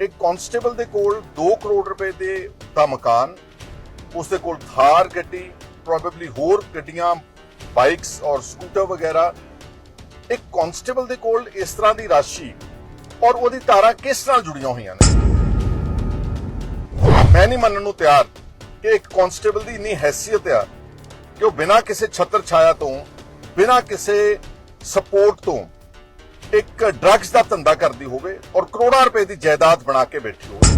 ਇੱਕ ਕਾਂਸਟੇਬਲ ਦੇ ਕੋਲ 2 ਕਰੋੜ ਰੁਪਏ ਦੇ ਦਾ ਮਕਾਨ, ਉਸ ਦੇ ਕੋਲ ਥਾਰ ਗੱਡੀ ਪ੍ਰੋਬੇਬਲੀ ਹੋਰ ਗੱਡੀਆਂ ਬਾਈਕਸ ਔਰ ਸਕੂਟਰ ਵਗੈਰਾ। ਇੱਕ ਕਾਂਸਟੇਬਲ ਦੇ ਕੋਲ ਇਸ ਤਰ੍ਹਾਂ ਦੀ ਰਾਸ਼ੀ ਔਰ ਉਹਦੀ ਤਾਰਾਂ ਕਿਸ ਨਾਲ ਜੁੜੀਆਂ ਹੋਈਆਂ ਨੇ? ਮੈਂ ਨਹੀਂ ਮੰਨਣ ਨੂੰ ਤਿਆਰ ਕਿ ਇੱਕ ਕਾਂਸਟੇਬਲ ਦੀ ਇੰਨੀ ਹੈਸੀਅਤ ਆ ਕਿ ਉਹ ਬਿਨਾਂ ਕਿਸੇ ਛਤਰ ਛਾਇਆ ਤੋਂ, ਬਿਨਾਂ ਕਿਸੇ ਸਪੋਰਟ ਤੋਂ ਇੱਕ ਡਰੱਗਸ ਦਾ ਧੰਦਾ ਕਰਦੀ ਹੋਵੇ ਔਰ ਕਰੋੜਾਂ ਰੁਪਏ ਦੀ ਜਾਇਦਾਦ ਬਣਾ ਕੇ ਬੈਠੀ ਹੋਵੇ।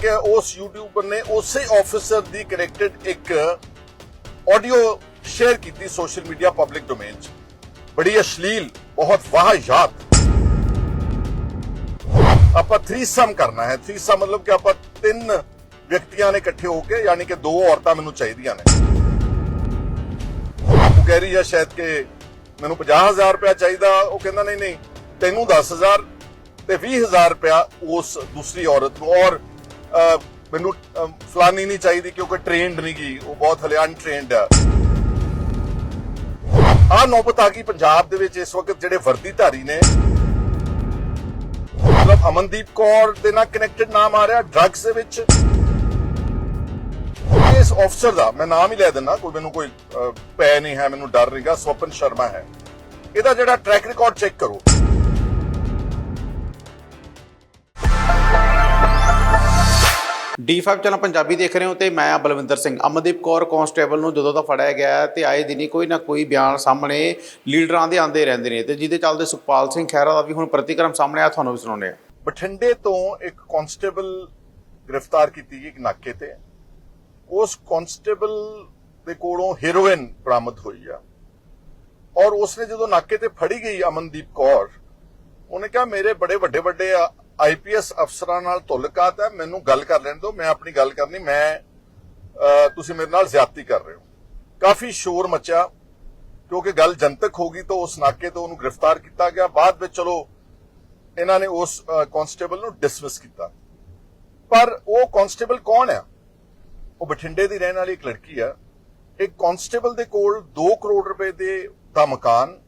ਕਿ ਉਸ ਯੂਟਿਊਬਰ ਨੇ ਉਸੇ ਆਫੀਸਰ ਦੀ ਕਨੈਕਟਡ ਇੱਕ ਆਡੀਓ ਸ਼ੇਅਰ ਕੀਤੀ ਸੋਸ਼ਲ ਮੀਡੀਆ ਪਬਲਿਕ ਡੋਮੇਨ 'ਚ। ਬੜੀ ਅਸ਼ਲੀਲ, ਬਹੁਤ ਵਾਹਿਯਾਤ ਆਪਾਂ ਥ੍ਰੀਸਮ ਕਰਨਾ ਹੈ। ਥ੍ਰੀਸਮ ਮਤਲਬ ਕਿ ਆਪਾਂ ਤਿੰਨ ਵਿਅਕਤੀਆਂ ਨੇ ਇਕੱਠੇ ਹੋ ਕੇ, ਯਾਨੀ ਕਿ ਦੋ ਔਰਤਾਂ ਮੈਨੂੰ ਚਾਹੀਦੀਆਂ ਨੇ। ਉਹ ਕਹਿ ਰਹੀ ਹੈ ਸ਼ਾਇਦ ਕਿ ਮੈਨੂੰ 50000 ਰੁਪਇਆ ਚਾਹੀਦਾ, ਉਹ ਕਹਿੰਦਾ ਨਹੀਂ ਨਹੀਂ, ਤੈਨੂੰ 10000 ਤੇ 20000 ਰੁਪਇਆ ਉਸ ਦੂਸਰੀ ਔਰਤ ਨੂੰ। ਔਰ ਮੈਨੂੰ ਫਲਾਨੀ ਨਹੀਂ ਚਾਹੀਦੀ ਕਿਉਂਕਿ ਟ੍ਰੇਨਡ ਨਹੀਂ ਗਈ ਉਹ ਬਹੁਤ ਹਲੇ ਅਨਟ੍ਰੇਨਡ ਆ। ਆ ਨੌਬਤ ਆ ਗਈ ਪੰਜਾਬ ਦੇ ਵਿੱਚ ਇਸ ਵਕਤ ਜਿਹੜੇ ਵਰਦੀਧਾਰੀ ਨੇ। ਮਤਲਬ ਅਮਨਦੀਪ ਕੌਰ ਦੇ ਨਾਲ ਕਨੈਕਟਡ ਨਾਮ ਆ ਰਿਹਾ ਡਰੱਗਸ ਦੇ ਵਿੱਚ। ਇਸ ਅਫਸਰ ਦਾ ਮੈਂ ਨਾਮ ਹੀ ਲੈ ਦਿੰਦਾ ਕੋਈ ਮੈਨੂੰ ਕੋਈ ਪੈ ਨਹੀਂ ਹੈ ਮੈਨੂੰ ਡਰ ਨਹੀਂਗਾ ਸਵਪਨ ਸ਼ਰਮਾ ਹੈ। ਇਹਦਾ ਜਿਹੜਾ ਟਰੈਕ ਰਿਕਾਰਡ ਚੈੱਕ ਕਰੋ। D5 ਚੈਨਲ ਪੰਜਾਬੀ ਦੇਖ ਰਹੇ ਹੋ ਤੇ ਮੈਂ ਆ ਬਲਵਿੰਦਰ ਸਿੰਘ। ਅਮਨਦੀਪ ਕੌਰ ਕਾਂਸਟੇਬਲ ਨੂੰ ਜਦੋਂ ਦਾ ਫੜਿਆ ਗਿਆ ਤੇ ਆਏ ਦਿਨੀ ਕੋਈ ਨਾ ਕੋਈ ਬਿਆਨ ਸਾਹਮਣੇ ਲੀਡਰਾਂ ਦੇ ਆਂਦੇ ਰਹਿੰਦੇ ਨੇ ਤੇ ਜਿਹਦੇ ਚੱਲਦੇ ਸੁਖਪਾਲ ਸਿੰਘ ਖਹਿਰਾ ਦਾ ਵੀ ਹੁਣ ਪ੍ਰਤੀਕਰਮ ਸਾਹਮਣੇ ਆ ਤੁਹਾਨੂੰ ਵੀ ਸੁਣਾਉਂਦੇ ਆ ਬਠਿੰਡੇ ਤੋਂ ਇੱਕ ਕਾਂਸਟੇਬਲ ਗ੍ਰਿਫਤਾਰ ਕੀਤੀ ਗਈ ਇੱਕ ਨਾਕੇ ਤੇ। ਉਸ ਕਾਂਸਟੇਬਲ ਦੇ ਕੋਲੋਂ ਹੀਰੋਇਨ ਬਰਾਮਦ ਹੋਈ ਆ। ਔਰ ਉਸਨੇ ਜਦੋਂ ਨਾਕੇ ਤੇ ਫੜੀ ਗਈ ਅਮਨਦੀਪ ਕੌਰ, ਉਹਨੇ ਕਿਹਾ, ਮੇਰੇ ਬੜੇ ਵੱਡੇ ਵੱਡੇ ਆਈਪੀਐਸ ਅਫਸਰਾਂ ਨਾਲ ਤੁਲਕਾਤ ਹੈ ਮੈਨੂੰ ਗੱਲ ਕਰ ਲੈਣ ਦਿਓ, ਮੈਂ ਆਪਣੀ ਗੱਲ ਕਰਨੀ, ਮੈਂ ਤੁਸੀਂ ਮੇਰੇ ਨਾਲ ਜ਼ਿਆਦਤੀ ਕਰ ਰਹੇ ਹੋ। ਕਾਫੀ ਸ਼ੋਰ ਮਚਿਆ, ਕਿਉਂਕਿ ਗੱਲ ਜਨਤਕ ਹੋ ਗਈ ਤਾਂ ਉਸ ਨਾਕੇ ਤੋਂ ਉਹਨੂੰ ਗ੍ਰਿਫਤਾਰ ਕੀਤਾ ਗਿਆ। ਬਾਅਦ ਵਿੱਚ ਚਲੋ, ਇਹਨਾਂ ਨੇ ਉਸ ਕਾਂਸਟੇਬਲ ਨੂੰ ਡਿਸਮਿਸ ਕੀਤਾ। ਪਰ ਉਹ ਕਾਂਸਟੇਬਲ ਕੌਣ ਆ? ਉਹ ਬਠਿੰਡੇ ਦੀ ਰਹਿਣ ਵਾਲੀ ਇੱਕ ਲੜਕੀ ਆ, ਇੱਕ ਕਾਂਸਟੇਬਲ ਦੇ ਕੋਲ 2 ਕਰੋੜ ਰੁਪਏ ਦੇ ਦਾ ਮਕਾਨ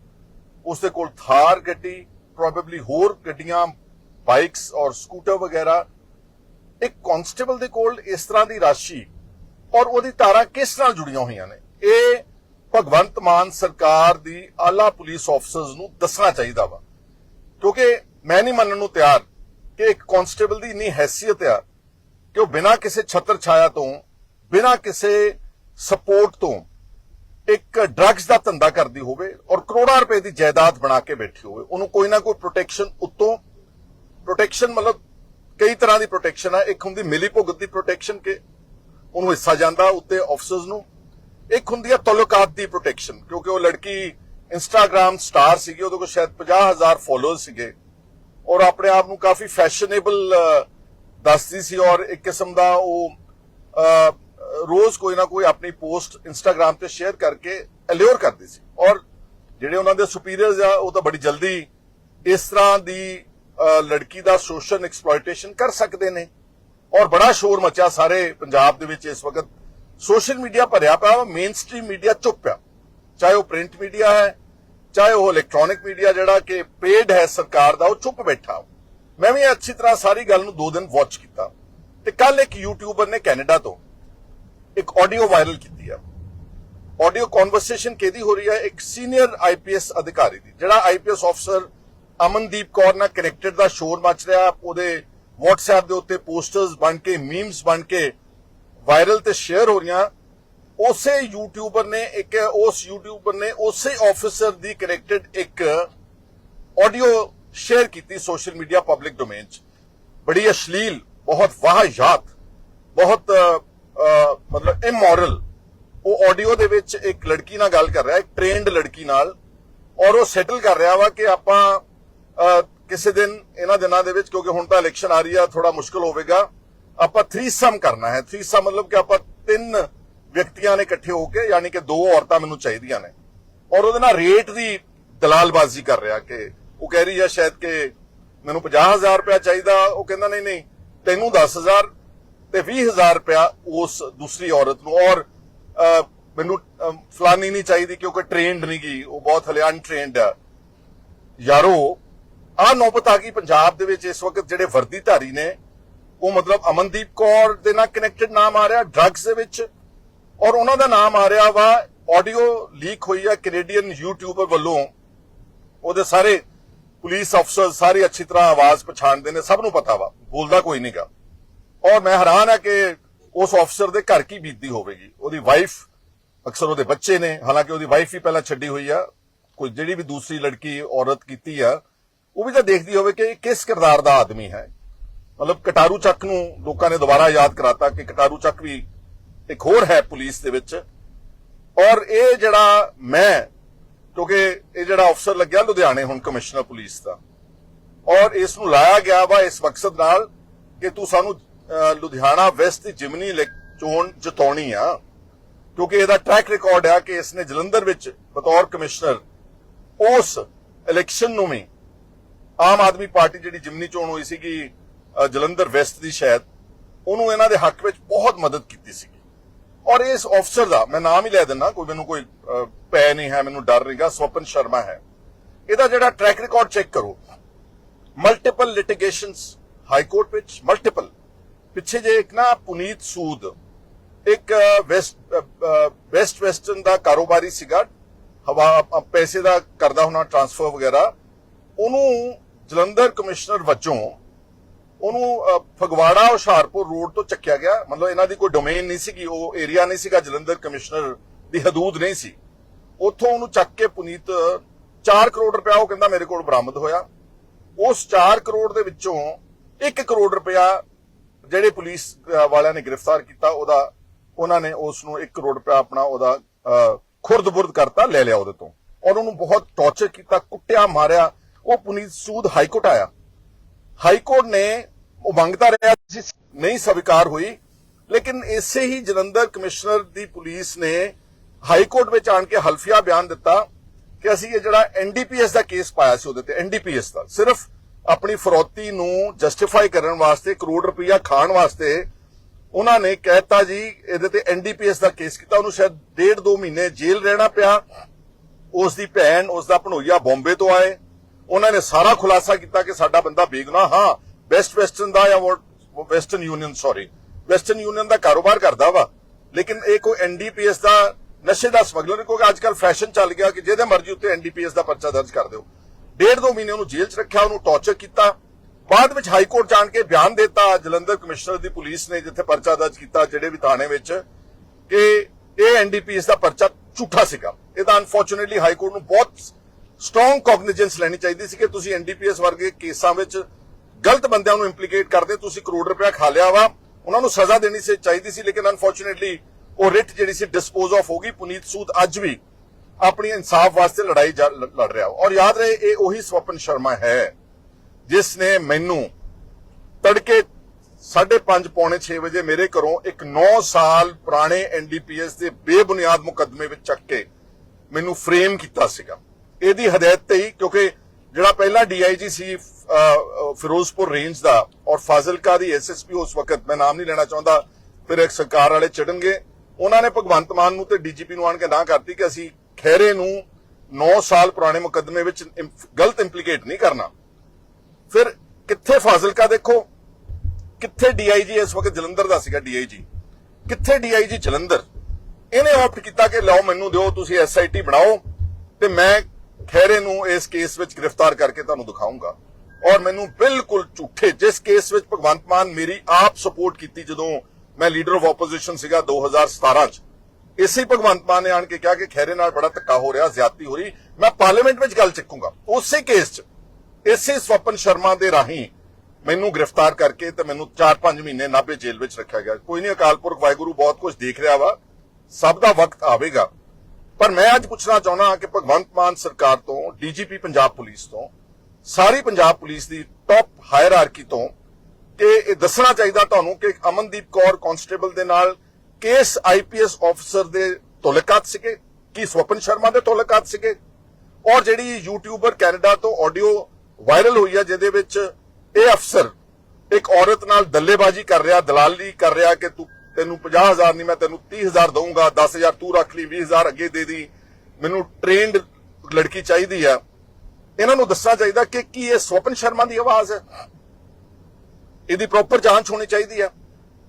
ਉਸ ਦੇ ਕੋਲ ਥਾਰ ਗੱਡੀ ਪ੍ਰੋਬੇਬਲੀ ਹੋਰ ਗੱਡੀਆਂ ਬਾਈਕਸ ਔਰ ਸਕੂਟਰ ਵਗੈਰਾ। ਇੱਕ ਕਾਂਸਟੇਬਲ ਦੇ ਕੋਲ ਇਸ ਤਰ੍ਹਾਂ ਦੀ ਰਾਸ਼ੀ ਔਰ ਉਹਦੀ ਤਾਰਾਂ ਕਿਸ ਨਾਲ ਜੁੜੀਆਂ ਹੋਈਆਂ ਨੇ? ਇਹ ਭਗਵੰਤ ਮਾਨ ਸਰਕਾਰ ਦੀ ਆਲਾ ਪੁਲਿਸ ਆਫਸਰਸ ਨੂੰ ਦੱਸਣਾ ਚਾਹੀਦਾ ਵਾ। ਕਿਉਂਕਿ ਮੈਂ ਨਹੀਂ ਮੰਨਣ ਨੂੰ ਤਿਆਰ ਕਿ ਇੱਕ ਕਾਂਸਟੇਬਲ ਦੀ ਇੰਨੀ ਹੈਸੀਅਤ ਆ ਕਿ ਉਹ ਬਿਨਾਂ ਕਿਸੇ ਛਤਰ ਛਾਇਆ ਤੋਂ ਬਿਨਾਂ ਕਿਸੇ ਸਪੋਰਟ ਤੋਂ ਇੱਕ ਡਰੱਗਸ ਦਾ ਧੰਦਾ ਕਰਦੀ ਹੋਵੇ ਔਰ ਕਰੋੜਾਂ ਰੁਪਏ ਦੀ ਜਾਇਦਾਦ ਬਣਾ ਕੇ ਬੈਠੀ ਹੋਵੇ, ਉਹਨੂੰ ਕੋਈ ਨਾ ਕੋਈ ਪ੍ਰੋਟੈਕਸ਼ਨ ਉੱਤੋਂ ਪ੍ਰੋਟੈਕਸ਼ਨ ਮਤਲਬ ਕਈ ਤਰ੍ਹਾਂ ਦੀ ਪ੍ਰੋਟੈਕਸ਼ਨ ਆ। ਇੱਕ ਹੁੰਦੀ ਮਿਲੀ ਭੁਗਤ ਦੀ ਪ੍ਰੋਟੈਕਸ਼ਨ ਕਿ ਉਹਨੂੰ ਹਿੱਸਾ ਜਾਂਦਾ ਉੱਤੇ ਆਫਸਰਸ ਨੂੰ। ਇੱਕ ਹੁੰਦੀ ਆ ਤਲੁਕਾਤ ਦੀ ਪ੍ਰੋਟੈਕਸ਼ਨ ਕਿਉਂਕਿ ਉਹ ਲੜਕੀ ਇੰਸਟਾਗ੍ਰam ਸਟਾਰ ਸੀਗੀ, ਉਹਦੇ ਕੋਲ ਸ਼ਾਇਦ 50000 ਫਾਲੋਅਰ ਸੀਗੇ। ਔਰ ਆਪਣੇ ਆਪ ਨੂੰ ਕਾਫੀ ਫੈਸ਼ਨੇਬਲ ਦੱਸਦੀ ਸੀ ਔਰ ਇੱਕ ਕਿਸਮ ਦਾ ਉਹ ਰੋਜ਼ ਕੋਈ ਨਾ ਕੋਈ ਆਪਣੀ ਪੋਸਟ ਇੰਸਟਾਗ੍ਰam ਤੇ ਸ਼ੇਅਰ ਕਰਕੇ ਅਲਿਓਰ ਕਰਦੀ ਸੀ। ਔਰ ਜਿਹੜੇ ਉਹਨਾਂ ਦੇ ਸੁਪੀਰੀਅਰਸ ਆ, ਉਹ ਤਾਂ ਬੜੀ ਜਲਦੀ ਇਸ ਤਰ੍ਹਾਂ ਦੀ ਲੜਕੀ ਦਾ ਸੋਸ਼ਲ ਐਕਸਪਲੋਇਟੇਸ਼ਨ ਕਰ ਸਕਦੇ ਨੇ। ਔਰ ਬੜਾ ਸ਼ੋਰ ਮਚਿਆ ਸਾਰੇ ਪੰਜਾਬ ਦੇ ਵਿੱਚ ਇਸ ਵਕਤ। ਸੋਸ਼ਲ ਮੀਡੀਆ ਭਰਿਆ ਪਿਆ ਮੇਨ ਸਟ੍ਰੀਮ ਮੀਡੀਆ ਚੁੱਪ ਪਿਆ। ਚਾਹੇ ਉਹ ਪ੍ਰਿੰਟ ਮੀਡੀਆ ਹੈ, ਚਾਹੇ ਉਹ ਇਲੈਕਟ੍ਰੋਨਿਕ ਮੀਡੀਆ ਜਿਹੜਾ ਕਿ ਪੇਡ ਹੈ ਸਰਕਾਰ ਦਾ, ਉਹ ਚੁੱਪ ਬੈਠਾ। ਮੈਂ ਵੀ ਅੱਛੀ ਤਰ੍ਹਾਂ ਸਾਰੀ ਗੱਲ ਨੂੰ ਦੋ ਦਿਨ ਵਾਚ ਕੀਤਾ। ਤੇ ਕੱਲ ਇੱਕ ਯੂਟਿਊਬਰ ਨੇ ਕੈਨੇਡਾ ਤੋਂ ਇੱਕ ਆਡੀਓ ਵਾਇਰਲ ਕੀਤੀ ਆ। ਆਡੀਓ ਕਨਵਰਸੇਸ਼ਨ ਕਿਹਦੀ ਹੋ ਰਹੀ ਹੈ ਇੱਕ ਸੀਨੀਅਰ ਆਈਪੀਐਸ ਅਧਿਕਾਰੀ ਦੀ, ਜਿਹੜਾ ਆਈਪੀਐਸ ਅਫਸਰ ਅਮਨਦੀਪ ਕੌਰ ਨਾਲ ਕਨੈਕਟਡ ਦਾ ਸ਼ੋਰ ਮਚ ਰਿਹਾ। ਉਹਦੇ WhatsApp ਦੇ ਉੱਤੇ ਪੋਸਟਰਸ ਬਣ ਕੇ ਮੀਮਸ ਬਣ ਕੇ ਵਾਇਰਲ ਤੇ ਸ਼ੇਅਰ ਹੋ ਰਹੀਆਂ। ਉਸੇ ਯੂਟਿਊਬਰ ਨੇ ਇੱਕ, ਉਸ ਯੂਟਿਊਬਰ ਨੇ ਉਸੇ ਆਫੀਸਰ ਦੀ ਕਨੈਕਟਡ ਇੱਕ ਆਡੀਓ ਸ਼ੇਅਰ ਕੀਤੀ ਸੋਸ਼ਲ ਮੀਡੀਆ ਪਬਲਿਕ ਡੋਮੇਨ 'ਚ। ਬੜੀ ਅਸ਼ਲੀਲ, ਬਹੁਤ ਵਾਹ ਵਾਹਿਯਾਤ ਬਹੁਤ ਮਤਲਬ ਇਮੋਰਲ ਉਹ ਆਡੀਓ ਦੇ ਵਿੱਚ ਇੱਕ ਲੜਕੀ ਨਾਲ ਗੱਲ ਕਰ ਰਿਹਾ, ਇੱਕ ਟ੍ਰੇਨਡ ਲੜਕੀ ਨਾਲ, ਔਰ ਉਹ ਸੈਟਲ ਕਰ ਰਿਹਾ ਵਾ ਕਿ ਆਪਾਂ ਕਿਸੇ ਦਿਨ ਇਹਨਾਂ ਦਿਨਾਂ ਦੇ ਵਿੱਚ, ਕਿਉਂਕਿ ਹੁਣ ਤਾਂ ਇਲੈਕਸ਼ਨ ਆ ਰਹੀ ਆ ਥੋੜਾ ਮੁਸ਼ਕਲ ਹੋਵੇਗਾ, ਆਪਾਂ ਥ੍ਰੀਸਮ ਕਰਨਾ ਹੈ। ਥ੍ਰੀਸਮ ਮਤਲਬ ਕਿ ਆਪਾਂ ਤਿੰਨ ਵਿਅਕਤੀਆਂ ਨੇ ਇਕੱਠੇ ਹੋ ਕੇ, ਯਾਨੀ ਕਿ ਦੋ ਔਰਤਾਂ ਮੈਨੂੰ ਚਾਹੀਦੀਆਂ ਨੇ। ਔਰ ਉਹਦੇ ਨਾਲ ਰੇਟ ਦੀ ਦਲਾਲਬਾਜ਼ੀ ਕਰ ਰਿਹਾ ਕਿ ਉਹ ਕਹਿ ਰਹੀ ਹੈ ਸ਼ਾਇਦ ਕਿ ਮੈਨੂੰ 50000 ਰੁਪਇਆ ਚਾਹੀਦਾ, ਉਹ ਕਹਿੰਦਾ ਨਹੀਂ ਨਹੀਂ, ਤੈਨੂੰ 10000 ਤੇ 20000 ਰੁਪਇਆ ਉਸ ਦੂਸਰੀ ਔਰਤ ਨੂੰ। ਔਰ ਮੈਨੂੰ ਫਲਾਨੀ ਨਹੀਂ ਚਾਹੀਦੀ ਕਿਉਂਕਿ ਟ੍ਰੇਨਡ ਨਹੀਂ ਗਈ ਉਹ ਬਹੁਤ ਹਲੇ ਅਨਟ੍ਰੇਨਡ ਆ। ਯਾਰੋ, ਆ ਨੌਬਤ ਆ ਗਈ ਪੰਜਾਬ ਦੇ ਵਿੱਚ। ਇਸ ਵਕਤ ਜਿਹੜੇ ਵਰਦੀਧਾਰੀ ਨੇ, ਉਹ ਮਤਲਬ ਅਮਨਦੀਪ ਕੌਰ ਦੇ ਨਾਲ ਕਨੈਕਟਡ ਨਾਮ ਆ ਰਿਹਾ ਡਰੱਗਸ ਦੇ ਵਿੱਚ। ਔਰ ਉਹਨਾਂ ਦਾ ਨਾਮ ਆ ਰਿਹਾ ਵਾ ਆਡੀਓ ਲੀਕ ਹੋਈ ਆ ਕੈਨੇਡੀਅਨ ਯੂਟਿਊਬਰ ਵੱਲੋਂ। ਉਹਦੇ ਸਾਰੇ ਪੁਲਿਸ ਅਫਸਰ ਸਾਰੇ ਅੱਛੀ ਤਰ੍ਹਾਂ ਆਵਾਜ਼ ਪਛਾਣਦੇ ਨੇ, ਸਭ ਨੂੰ ਪਤਾ ਵਾ। ਬੋਲਦਾ ਕੋਈ ਨਹੀਂਗਾ ਔਰ ਮੈਂ ਹੈਰਾਨ ਆ ਕਿ ਉਸ ਅਫਸਰ ਦੇ ਘਰ ਕੀ ਬੀਤਦੀ ਹੋਵੇਗੀ। ਉਹਦੀ ਵਾਈਫ ਅਕਸਰ ਉਹਦੇ ਬੱਚੇ ਨੇ। ਹਾਲਾਂਕਿ ਉਹਦੀ ਵਾਈਫ ਹੀ ਪਹਿਲਾਂ ਛੱਡੀ ਹੋਈ ਆ। ਕੋਈ ਜਿਹੜੀ ਵੀ ਦੂਸਰੀ ਲੜਕੀ, ਔਰਤ ਕੀਤੀ ਆ, ਉਹ ਵੀ ਤਾਂ ਦੇਖਦੀ ਹੋਵੇ ਕਿ ਇਹ ਕਿਸ ਕਿਰਦਾਰ ਦਾ ਆਦਮੀ ਹੈ। ਮਤਲਬ ਕਟਾਰੂ ਚੱਕ ਨੂੰ ਲੋਕਾਂ ਨੇ ਦੁਬਾਰਾ ਯਾਦ ਕਰਾਤਾ ਕਿ ਕਟਾਰੂ ਚੱਕ ਵੀ ਇੱਕ ਹੋਰ ਹੈ ਪੁਲਿਸ ਦੇ ਵਿੱਚ। ਔਰ ਇਹ ਜਿਹੜਾ ਮੈਂ, ਕਿਉਂਕਿ ਇਹ ਜਿਹੜਾ ਅਫਸਰ ਲੱਗਿਆ ਲੁਧਿਆਣੇ ਹੁਣ ਕਮਿਸ਼ਨਰ ਪੁਲਿਸ ਦਾ। ਔਰ ਇਸ ਨੂੰ ਲਾਇਆ ਗਿਆ ਵਾ ਇਸ ਮਕਸਦ ਨਾਲ ਕਿ ਤੂੰ ਸਾਨੂੰ ਲੁਧਿਆਣਾ ਵੈਸਟ ਦੀ ਜਿਮਨੀ ਇਲੈਕ- ਚੋਣ ਜਿਤਾਉਣੀ ਆ। ਕਿਉਂਕਿ ਇਹਦਾ ਟਰੈਕ ਰਿਕਾਰਡ ਆ ਕਿ ਇਸਨੇ ਜਲੰਧਰ ਵਿੱਚ ਬਤੌਰ ਕਮਿਸ਼ਨਰ ਉਸ ਇਲੈਕਸ਼ਨ ਨੂੰ ਵੀ ਆਮ ਆਦਮੀ ਪਾਰਟੀ ਜਿਹੜੀ ਜਿਮਨੀ ਚੋਣ ਹੋਈ ਸੀਗੀ ਜਲੰਧਰ ਵੈਸਟ ਦੀ ਸ਼ਾਇਦ, ਉਹਨੂੰ ਇਹਨਾਂ ਦੇ ਹੱਕ ਵਿੱਚ ਬਹੁਤ ਮਦਦ ਕੀਤੀ ਸੀਗੀ। ਔਰ ਇਸ ਅਫਸਰ ਦਾ, ਮੈਂ ਨਾਮ ਹੀ ਲੈ ਦਿੰਦਾ, ਕੋਈ ਮੈਨੂੰ ਕੋਈ ਪੈ ਨਹੀਂ ਹੈ, ਮੈਨੂੰ ਡਰ ਨਹੀਂਗਾ, ਸਵਪਨ ਸ਼ਰਮਾ ਹੈ। ਇਹਦਾ ਜਿਹੜਾ ਟਰੈਕ ਰਿਕਾਰਡ ਚੈੱਕ ਕਰੋ। ਮਲਟੀਪਲ ਲਿਟੀਗੇਸ਼ਨਸ ਹਾਈ ਕੋਰਟ ਵਿੱਚ ਮਲਟੀਪਲ ਪਿੱਛੇ ਜੇ ਇੱਕ ਨਾ ਪੁਨੀਤ ਸੂਦ, ਇੱਕ ਵੈਸਟ ਵੈਸਟ ਵੈਸਟਰਨ ਦਾ ਕਾਰੋਬਾਰੀ ਸੀਗਾ, ਹਵਾ ਪੈਸੇ ਦਾ ਕਰਦਾ ਹੋਣਾ, ਟ੍ਰਾਂਸਫਰ ਵਗੈਰਾ, ਉਹਨੂੰ ਜਲੰਧਰ ਕਮਿਸ਼ਨਰ ਵਜੋਂ ਉਹਨੂੰ ਫਗਵਾੜਾ, ਹੁਸ਼ਿਆਰਪੁਰ ਰੋਡ ਤੋਂ ਚੱਕਿਆ ਗਿਆ। ਮਤਲਬ ਇਹਨਾਂ ਦੀ ਕੋਈ ਡੋਮੇਨ ਨਹੀਂ ਸੀਗੀ, ਉਹ ਏਰੀਆ ਨਹੀਂ ਸੀਗਾ, ਜਲੰਧਰ ਕਮਿਸ਼ਨਰ ਦੀ ਹਦੂਦ ਨਹੀਂ ਸੀ। ਉੱਥੋਂ ਉਹਨੂੰ ਚੱਕ ਕੇ ਪੁਨੀਤ 4 ਕਰੋੜ ਰੁਪਇਆ, ਉਹ ਕਹਿੰਦਾ ਮੇਰੇ ਕੋਲ ਬਰਾਮਦ ਹੋਇਆ। ਉਸ 4 ਕਰੋੜ ਦੇ ਵਿੱਚੋਂ 1 ਕਰੋੜ ਰੁਪਇਆ ਜਿਹੜੇ ਪੁਲਿਸ ਵਾਲਿਆਂ ਨੇ ਗ੍ਰਿਫਤਾਰ ਕੀਤਾ, ਉਹਦਾ, ਉਹਨਾਂ ਨੇ ਉਸ ਨੂੰ 1 ਕਰੋੜ ਰੁਪਇਆ ਆਪਣਾ ਉਹਦਾ ਖੁਰਦ-ਬੁਰਦ ਕਰਤਾ, ਲੈ ਲਿਆ ਉਹਦੇ ਤੋਂ। ਔਰ ਉਹਨੂੰ ਬਹੁਤ ਟੌਰਚਰ ਕੀਤਾ, ਕੁੱਟਿਆ, ਮਾਰਿਆ। ਉਹ ਪੁਨੀਤ ਸੂਦ ਹਾਈ ਕੋਰਟ ਆਇਆ। ਹਾਈ ਨੇ ਉਹ ਮੰਗਦਾ ਰਿਹਾ, ਨਹੀਂ ਸਵੀਕਾਰ ਹੋਈ। ਲੇਕਿਨ ਇਸੇ ਹੀ ਜਲੰਧਰ ਕਮਿਸ਼ਨਰ ਦੀ ਪੁਲਿਸ ਨੇ ਹਾਈ ਕੋਰਟ ਵਿੱਚ ਆਣ ਕੇ ਹਲਫੀਆ ਬਿਆਨ ਦਿੱਤਾ ਕਿ ਅਸੀਂ ਇਹ ਜਿਹੜਾ ਐਨਡੀਪੀਐਸ ਦਾ ਕੇਸ ਪਾਇਆ ਸੀ ਉਹਦੇ ਤੇ ਐਨਡੀਪੀਐਸ ਦਾ, ਸਿਰਫ ਆਪਣੀ ਫਰੋਤੀ ਨੂੰ ਜਸਟੀਫਾਈ ਕਰਨ ਵਾਸਤੇ ਕਰੋੜ ਰੁਪਇਆ ਖਾਣ ਵਾਸਤੇ ਉਹਨਾਂ ਨੇ ਕਹਿਤਾ ਜੀ, ਇਹਦੇ ਤੇ ਐਨਡੀਪੀਐਸ ਦਾ ਕੇਸ ਕੀਤਾ, ਉਹਨੂੰ ਸ਼ਾਇਦ ਡੇਢ ਦੋ ਮਹੀਨੇ ਜੇਲ੍ਹ ਰਹਿਣਾ ਪਿਆ। ਉਸ ਦੀ ਭੈਣ ਉਸ ਦਾ ਭਣੋਈਆ ਬੰਬੇ ਤੋਂ ਆਏ। ਉਹਨਾਂ ਨੇ ਸਾਰਾ ਖੁਲਾਸਾ ਕੀਤਾ ਕਿ ਸਾਡਾ ਬੰਦਾ ਬੇਗੁਨਾਹ, ਹਾਂ ਬੈਸਟ ਵੈਸਟਰਨ ਦਾ ਜਾਂ Western Union sorry Western Union ਦਾ ਕਾਰੋਬਾਰ ਕਰਦਾ ਵਾ। ਲੇਕਿਨ ਇਹ ਕੋਈ ਐਨਡੀਪੀਐਸ ਦਾ ਨਸ਼ੇ ਦਾ ਸਮਗਲਰ ਕਿਉਂਕਿ ਅੱਜ ਕੱਲ ਫੈਸ਼ਨ ਚੱਲ ਗਿਆ ਕਿ ਜਿਹਦੇ ਮਰਜ਼ੀ ਉੱਤੇ ਐਨਡੀਪੀਐਸ ਦਾ ਪਰਚਾ ਦਰਜ ਕਰ ਦਿਓ। ਡੇਢ ਦੋ ਮਹੀਨੇ ਉਹਨੂੰ ਜੇਲ੍ਹ 'ਚ ਰੱਖਿਆ, ਉਹਨੂੰ ਟੌਰਚਰ ਕੀਤਾ। ਬਾਅਦ ਵਿੱਚ ਹਾਈ ਕੋਰਟ ਜਾਣ ਕੇ ਬਿਆਨ ਦਿੱਤਾ, ਜਲੰਧਰ ਕਮਿਸ਼ਨਰ ਦੀ ਪੁਲਿਸ ਨੇ ਜਿੱਥੇ ਪਰਚਾ ਦਰਜ ਕੀਤਾ, ਜਿਹੜੇ ਵੀ ਥਾਣੇ ਵਿੱਚ, ਕਿ ਇਹ ਐਨਡੀਪੀਐਸ ਦਾ ਪਰਚਾ ਝੂਠਾ ਸੀਗਾ। ਇਹ ਤਾਂ ਅਨਫੋਰਚੂਨੇਟਲੀ ਹਾਈ ਕੋਰਟ ਨੂੰ ਬਹੁਤ ਸਟਰੋਂਗ ਕੌਗਨੀਜੈਂਸ ਲੈਣੀ ਚਾਹੀਦੀ ਸੀ ਕਿ ਤੁਸੀਂ ਐਨਡੀਪੀਐਸ ਵਰਗੇ ਕੇਸਾਂ ਵਿੱਚ ਗਲਤ ਬੰਦਿਆਂ ਨੂੰ ਇੰਪਲੀਕੇਟ ਕਰਦੇ, ਤੁਸੀਂ ਕਰੋੜ ਰੁਪਇਆ ਖਾ ਲਿਆ ਵਾ। ਉਹਨਾਂ ਨੂੰ ਸਜ਼ਾ ਦੇਣੀ ਸੀ, ਚਾਹੀਦੀ ਸੀ, ਲੇਕਿਨ ਅਨਫੋਰਚੂਨੇਟਲੀ ਉਹ ਰਿਟ ਜਿਹੜੀ ਸੀ ਡਿਸਪੋਜ਼ ਆਫ ਹੋ ਗਈ। ਪੁਨੀਤ ਸੂਦ ਅੱਜ ਵੀ ਆਪਣੀ ਇਨਸਾਫ ਵਾਸਤੇ ਲੜਾਈ ਲੜ ਰਿਹਾ। ਔਰ ਯਾਦ ਰਹੇ ਇਹ ਉਹੀ ਸਵਪਨ ਸ਼ਰਮਾ ਹੈ ਜਿਸ ਨੇ ਮੈਨੂੰ ਤੜਕੇ 5:30 ਪੌਣੇ 6 ਵਜੇ ਮੇਰੇ ਘਰੋਂ ਇੱਕ 9 ਸਾਲ ਪੁਰਾਣੇ ਐਨਡੀਪੀਐਸ ਦੇ ਬੇਬੁਨਿਆਦ ਮੁਕੱਦਮੇ ਵਿੱਚ ਚੱਕ ਕੇ ਮੈਨੂੰ ਫਰੇਮ ਕੀਤਾ ਸੀਗਾ। ਇਹਦੀ ਹਦਾਇਤ ਤੇ ਹੀ ਕਿਉਂਕਿ ਜਿਹੜਾ ਪਹਿਲਾ ਡੀਆਈਜੀ ਸੀ ਅ, ਅ, ਫਿਰੋਜ਼ਪੁਰ ਰੇਂਜ ਦਾ ਔਰ ਫਾਜ਼ਿਲਕਾ ਦੀ ਐਸਐਸਪੀ ਉਸ ਵਕਤ ਮੈਂ ਨਾਮ ਨਹੀਂ ਲੈਣਾ ਚਾਹੁੰਦਾ ਫਿਰ ਇੱਕ ਸਰਕਾਰ ਵਾਲੇ ਚੜਨਗੇ। ਉਹਨਾਂ ਨੇ ਭਗਵੰਤ ਮਾਨ ਨੂੰ ਤੇ ਡੀਜੀਪੀ ਨੂੰ ਆਣ ਕੇ ਨਾ ਕਰਤੀ ਕਿ ਅਸੀਂ ਖਹਿਰੇ ਨੂੰ 9 ਸਾਲ ਪੁਰਾਣੇ ਮੁਕੱਦਮੇ ਵਿੱਚ ਗਲਤ ਇੰਪਲੀਕੇਟ ਨਹੀਂ ਕਰਨਾ। ਫਿਰ ਕਿੱਥੇ ਫਾਜ਼ਿਲਕਾ ਦੇਖੋ? ਕਿੱਥੇ ਡੀਆਈਜੀ ਇਸ ਵਕਤ ਜਲੰਧਰ ਦਾ ਸੀਗਾ ਡੀਆਈਜੀ ਕਿੱਥੇ ਡੀਆਈਜੀ ਜਲੰਧਰ? ਇਹਨੇ ਆਪਟ ਕੀਤਾ ਕਿ ਲਓ ਮੈਨੂੰ ਦਿਓ, ਤੁਸੀਂ ਐਸਆਈਟੀ ਬਣਾਓ ਤੇ ਮੈਂ ਖੈਰੇ ਨੂੰ ਇਸ ਕੇਸ ਵਿੱਚ ਗ੍ਰਿਫਤਾਰ ਕਰਕੇ ਤੁਹਾਨੂੰ ਦਿਖਾਉਂਗਾ ਔਰ ਮੈਨੂੰ ਬਿਲਕੁਲ ਝੂਠੇ, ਜਿਸ ਕੇਸ ਵਿੱਚ ਭਗਵੰਤ ਮਾਨ ਮੇਰੀ ਆਪ ਸਪੋਰਟ ਕੀਤੀ ਜਦੋਂ ਮੈਂ ਲੀਡਰ ਆਫ ਆਪੋਜੀਸ਼ਨ ਸੀਗਾ 2017 ਚ। ਇਸੇ ਭਗਵੰਤ ਮਾਨ ਨੇ ਆਣ ਕੇ ਕਿਹਾ ਕਿ ਖੈਰੇ ਨਾਲ ਬੜਾ ਧੱਕਾ ਹੋ ਰਿਹਾ, ਜ਼ਿਆਦਤੀ ਹੋ ਰਹੀ। ਮੈਂ ਪਾਰਲੀਮੈਂਟ ਵਿੱਚ ਗੱਲ ਚੱਕੂੰਗਾ। ਉਸੇ ਕੇਸ 'ਚ, ਇਸੇ ਸਵਪਨ ਸ਼ਰਮਾ ਦੇ ਰਾਹੀਂ ਮੈਨੂੰ ਗ੍ਰਿਫਤਾਰ ਕਰਕੇ ਤੇ ਮੈਨੂੰ 4-5 ਮਹੀਨੇ ਨਾਭੇ ਜੇਲ੍ਹ ਵਿੱਚ ਰੱਖਿਆ ਗਿਆ। ਕੋਈ ਨਹੀਂ, ਅਕਾਲ ਪੁਰਖ ਵਾਹਿਗੁਰੂ ਬਹੁਤ ਕੁਝ ਦੇਖ ਰਿਹਾ ਵਾ। ਸਭ ਦਾ ਵਕਤ ਆਵੇਗਾ। ਪਰ ਮੈਂ ਅੱਜ ਪੁੱਛਣਾ ਚਾਹੁੰਦਾ ਕਿ ਭਗਵੰਤ ਮਾਨ ਸਰਕਾਰ ਤੋਂ, ਡੀਜੀਪੀ ਪੰਜਾਬ ਪੁਲਿਸ ਤੋਂ, ਸਾਰੀ ਪੰਜਾਬ ਪੁਲਿਸ ਦੀ ਟੌਪ ਹਾਇਰਾਰਕੀ ਤੋਂ, ਕਿ ਇਹ ਦੱਸਣਾ ਚਾਹੀਦਾ ਤੁਹਾਨੂੰ ਕਿ ਅਮਨਦੀਪ ਕੌਰ ਕਾਂਸਟੇਬਲ ਦੇ ਨਾਲ ਕੇਸ ਆਈਪੀਐਸ ਆਫੀਸਰ ਦੇ ਤੁਲਕਾਤ ਸੀਗੇ, ਕੀ ਸਵਪਨ ਸ਼ਰਮਾ ਦੇ ਤੁਲਕਾਤ ਸੀਗੇ, ਔਰ ਜਿਹੜੀ ਯੂਟਿਊਬਰ ਕੈਨੇਡਾ ਤੋਂ ਆਡੀਓ ਵਾਇਰਲ ਹੋਈ ਹੈ ਜਿਹਦੇ ਵਿੱਚ ਇਹ ਅਫਸਰ ਇੱਕ ਔਰਤ ਨਾਲ ਦੱਲੇਬਾਜ਼ੀ ਕਰ ਰਿਹਾ, ਦਲਾਲੀ ਕਰ ਰਿਹਾ ਕਿ ਤੂੰ, ਤੈਨੂੰ 50000 ਨਹੀਂ, ਮੈਂ ਤੈਨੂੰ 30000 ਦਊਂਗਾ 10000 ਤੂੰ ਰੱਖ ਲਈ 20000 ਅੱਗੇ ਦੇ ਦੀ, ਮੈਨੂੰ ਟ੍ਰੇਨਡ ਲੜਕੀ ਚਾਹੀਦੀ ਆ। ਇਹਨਾਂ ਨੂੰ ਦੱਸਣਾ ਚਾਹੀਦਾ ਕਿ ਕੀ ਇਹ ਸਵਪਨ ਸ਼ਰਮਾ ਦੀ ਆਵਾਜ਼ ਹੈ? ਇਹਦੀ ਪ੍ਰੋਪਰ ਜਾਂਚ ਹੋਣੀ ਚਾਹੀਦੀ ਆ।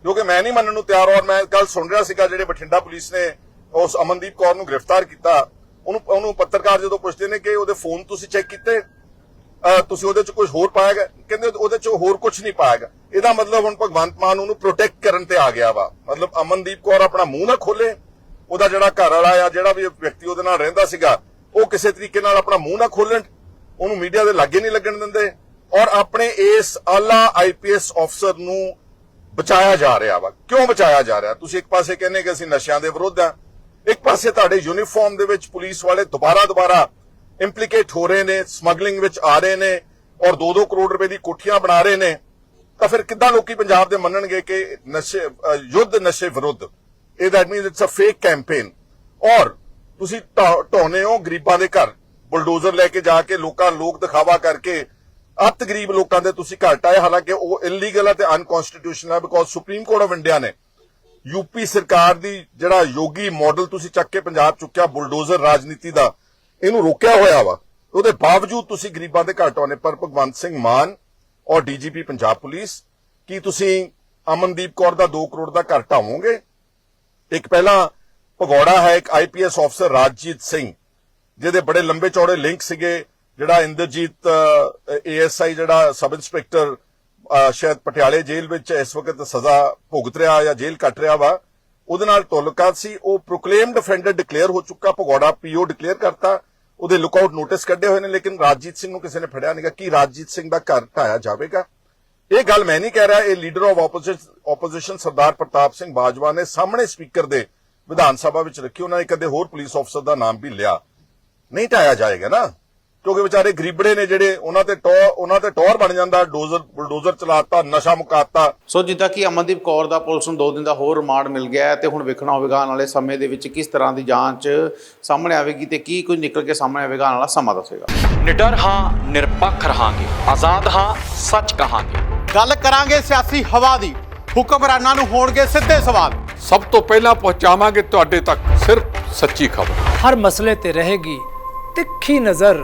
ਕਿਉਂਕਿ ਮੈਂ ਨਹੀਂ ਮੰਨਣ ਨੂੰ ਤਿਆਰ ਔਰ ਮੈਂ ਕੱਲ ਸੁਣ ਰਿਹਾ ਸੀਗਾ, ਜਿਹੜੇ ਬਠਿੰਡਾ ਪੁਲਿਸ ਨੇ ਉਸ ਅਮਨਦੀਪ ਕੌਰ ਨੂੰ ਗ੍ਰਿਫਤਾਰ ਕੀਤਾ। ਉਹਨੂੰ ਉਹਨੂੰ ਪੱਤਰਕਾਰ ਜਦੋਂ ਪੁੱਛਦੇ ਨੇ ਕਿ ਉਹਦੇ ਫੋਨ ਤੁਸੀਂ ਚੈੱਕ ਕੀਤੇ? ਤੁਸੀਂ ਉਹਦੇ ਚ ਕੁਝ ਹੋਰ ਪਾਇਆਗਾ ਕਹਿੰਦੇ ਉਹਦੇ ਚ ਹੋਰ ਕੁਝ ਨਹੀਂ ਪਾਇਆਗਾ ਇਹਦਾ ਮਤਲਬ ਹੁਣ ਭਗਵੰਤ ਮਾਨ ਉਹਨੂੰ ਪ੍ਰੋਟੈਕਟ ਕਰਨ ਤੇ ਆ ਗਿਆ ਵਾ। ਮਤਲਬ ਅਮਨਦੀਪ ਕੌਰ ਆਪਣਾ ਮੂੰਹ ਨਾ ਖੋਲੇ। ਉਹਦਾ ਜਿਹੜਾ ਘਰ ਵਾਲਾ ਆ ਜਿਹੜਾ ਵੀ ਵਿਅਕਤੀ ਉਹਦੇ ਨਾਲ ਰਹਿੰਦਾ ਸੀਗਾ, ਉਹ ਕਿਸੇ ਤਰੀਕੇ ਨਾਲ ਆਪਣਾ ਮੂੰਹ ਨਾ ਖੋਲਣ। ਉਹਨੂੰ ਮੀਡੀਆ ਦੇ ਲਾਗੇ ਨਹੀਂ ਲੱਗਣ ਦਿੰਦੇ। ਔਰ ਆਪਣੇ ਇਸ ਆਲਾ ਆਈਪੀਐਸ ਅਫਸਰ ਨੂੰ ਬਚਾਇਆ ਜਾ ਰਿਹਾ ਵਾ। ਕਿਉਂ ਬਚਾਇਆ ਜਾ ਰਿਹਾ? ਤੁਸੀਂ ਇੱਕ ਪਾਸੇ ਕਹਿੰਦੇ ਕਿ ਅਸੀਂ ਨਸ਼ਿਆਂ ਦੇ ਵਿਰੁੱਧ ਆ। ਇੱਕ ਪਾਸੇ ਤੁਹਾਡੇ ਯੂਨੀਫਾਰਮ ਦੇ ਵਿੱਚ ਪੁਲਿਸ ਵਾਲੇ ਦੁਬਾਰਾ ਦੁਬਾਰਾ ਇੰਪਲੀਕੇਟ ਹੋ ਰਹੇ ਨੇ ਸਮਗਲਿੰਗ ਵਿੱਚ ਆ ਰਹੇ ਨੇ ਔਰ 2-2 ਕਰੋੜ ਰੁਪਏ ਦੀ ਕੋਠੀਆਂ ਬਣਾ ਰਹੇ ਨੇ। ਤਾਂ ਫਿਰ ਕਿੱਦਾਂ ਲੋਕੀ ਪੰਜਾਬ ਦੇ ਮੰਨਣਗੇ ਕਿ ਨਸ਼ੇ ਯੁੱਧ ਨਸ਼ੇ ਵਿਰੁੱਧ? ਇਹ that means it's uh fake campaign ਔਰ ਤੁਸੀਂ ਢੋਨੇ ਹੋ ਗਰੀਬਾਂ ਦੇ ਘਰ। ਬੁਲਡੋਜ਼ਰ ਲੈ ਕੇ ਜਾ ਕੇ ਲੋਕਾਂ ਲੋਕ ਦਿਖਾਵਾ ਕਰਕੇ ਅੱਤ ਗਰੀਬ ਲੋਕਾਂ ਦੇ ਤੁਸੀਂ ਘਰ ਆਏ ਹਾਲਾਂਕਿ ਉਹ ਇਲੀਗਲ ਹੈ ਤੇ ਅਨਕਨਸਟੀਟਿਊਸ਼ਨਲ ਹੈ because Supreme Court of India ਨੇ ਯੂਪੀ ਸਰਕਾਰ ਦੀ ਜਿਹੜਾ ਯੋਗੀ ਮਾਡਲ ਤੁਸੀਂ ਚੱਕ ਕੇ ਪੰਜਾਬ ਚੁੱਕਿਆ ਬੁਲਡੋਜ਼ਰ ਰਾਜਨੀਤੀ ਦਾ, ਇਹਨੂੰ ਰੋਕਿਆ ਹੋਇਆ ਵਾ। ਉਹਦੇ ਬਾਵਜੂਦ ਤੁਸੀਂ ਗਰੀਬਾਂ ਦੇ ਘਰ ਟਾਉਣੇ ਪਰ ਭਗਵੰਤ ਸਿੰਘ ਮਾਨ ਔਰ ਡੀਜੀਪੀ ਪੰਜਾਬ ਪੁਲਿਸ, ਕੀ ਤੁਸੀਂ ਅਮਨਦੀਪ ਕੌਰ ਦਾ 2 ਕਰੋੜ ਦਾ ਘਰ ਢਾਵੋਗੇ ਇੱਕ ਪਹਿਲਾਂ ਭਗੌੜਾ ਹੈ, ਇੱਕ ਆਈਪੀਐਸ ਅਫਸਰ ਰਾਜਜੀਤ ਸਿੰਘ, ਜਿਹਦੇ ਬੜੇ ਲੰਬੇ ਚੌੜੇ ਲਿੰਕ ਸੀਗੇ ਜਿਹੜਾ ਇੰਦਰਜੀਤ ਏਐਸਆਈ ਜਿਹੜਾ ਸਬ ਇੰਸਪੈਕਟਰ ਸ਼ਾਇਦ ਪਟਿਆਲੇ ਜੇਲ੍ਹ ਵਿੱਚ ਇਸ ਵਕਤ ਸਜ਼ਾ ਭੁਗਤ ਰਿਹਾ ਜਾਂ ਜੇਲ੍ਹ ਕੱਟ ਰਿਹਾ ਵਾ, ਉਹਦੇ ਨਾਲ ਤਾਲੁਕਾਤ ਸੀ, ਉਹ ਪ੍ਰੋਕਲੇਮਡ ਅਫੈਂਡਰ ਡਿਕਲੇਅਰ ਹੋ ਚੁੱਕਾ, ਭਗੌੜਾ ਪੀਓ ਡਿਕਲੇਅਰ ਕਰਤਾ, ਉਹਦੇ ਲੁਕਆਊਟ ਨੋਟਿਸ ਕੱਢੇ ਹੋਏ ਨੇ, ਲੇਕਿਨ ਰਾਜਜੀਤ ਸਿੰਘ ਨੂੰ ਕਿਸੇ ਨੇ ਫੜਿਆ ਨਹੀਂਗਾ ਕਿ ਰਾਜਜੀਤ ਸਿੰਘ ਦਾ ਘਰ ਢਾਇਆ ਜਾਵੇਗਾ? ਇਹ ਗੱਲ ਮੈਂ ਨਹੀਂ ਕਹਿ ਰਿਹਾ, ਇਹ leader of opposition Sardar Partap Singh Bajwa ਨੇ ਸਾਹਮਣੇ ਸਪੀਕਰ ਦੇ ਵਿਧਾਨ ਸਭਾ ਵਿੱਚ ਰੱਖੀ, ਉਹਨਾਂ ਨੇ ਕਦੇ ਹੋਰ ਪੁਲਿਸ ਅਫਸਰ ਦਾ ਨਾਮ ਵੀ ਲਿਆ। ਨਹੀਂ ਢਾਇਆ ਜਾਏਗਾ ਨਾ? ਕਿਉਂਕਿ ਵਿਚਾਰੇ ਗਰੀਬੜੇ ਨੇ ਜਿਹੜੇ ਉਹਨਾਂ ਤੇ ਟੌਰ ਉਹਨਾਂ ਤੇ ਟੌਰ ਬਣ ਜਾਂਦਾ ਡੋਜ਼ਰ ਬੁਲਡੋਜ਼ਰ ਚਲਾਤਾ ਨਸ਼ਾ ਮੁਕਾਤਾ। ਸੋ ਜਿੱਦਾਂ ਕਿ ਅਮਨਦੀਪ ਕੌਰ ਦਾ ਪੁਲਿਸ ਨੂੰ 2 ਦਿਨ ਦਾ ਹੋਰ ਰਿਮਾਂਡ ਮਿਲ ਗਿਆ ਹੈ ਤੇ ਹੁਣ ਵੇਖਣਾ ਹੋਵੇਗਾ ਆਉਣ ਵਾਲੇ ਸਮੇਂ ਦੇ ਵਿੱਚ ਕਿਸ ਤਰ੍ਹਾਂ ਦੀ ਜਾਂਚ ਸਾਹਮਣੇ ਆਵੇਗੀ ਤੇ ਕੀ ਕੁਝ ਨਿਕਲ ਕੇ ਸਾਹਮਣੇ ਆਵੇਗਾ ਆਉਣ ਵਾਲਾ ਸਮਾਂ ਦੱਸੇਗਾ। ਨਿਡਰ ਹਾਂ ਨਿਰਪੱਖ ਰਹਾਂਗੇ ਆਜ਼ਾਦ ਹਾਂ ਸੱਚ ਕਹਾਂਗੇ। ਗੱਲ ਕਰਾਂਗੇ ਸਿਆਸੀ ਹਵਾ ਦੀ ਹੁਕਮਰਾਨਾਂ ਨੂੰ ਹੋਣਗੇ ਸਿੱਧੇ ਸਵਾਲ। ਸਭ ਤੋਂ ਪਹਿਲਾਂ ਪਹੁੰਚਾਵਾਂਗੇ ਤੁਹਾਡੇ ਤੱਕ ਸਿਰਫ ਸੱਚੀ ਖਬਰ। ਹਰ ਮਸਲੇ ਤੇ ਰਹੇਗੀ ਤਿੱਖੀ ਨਜ਼ਰ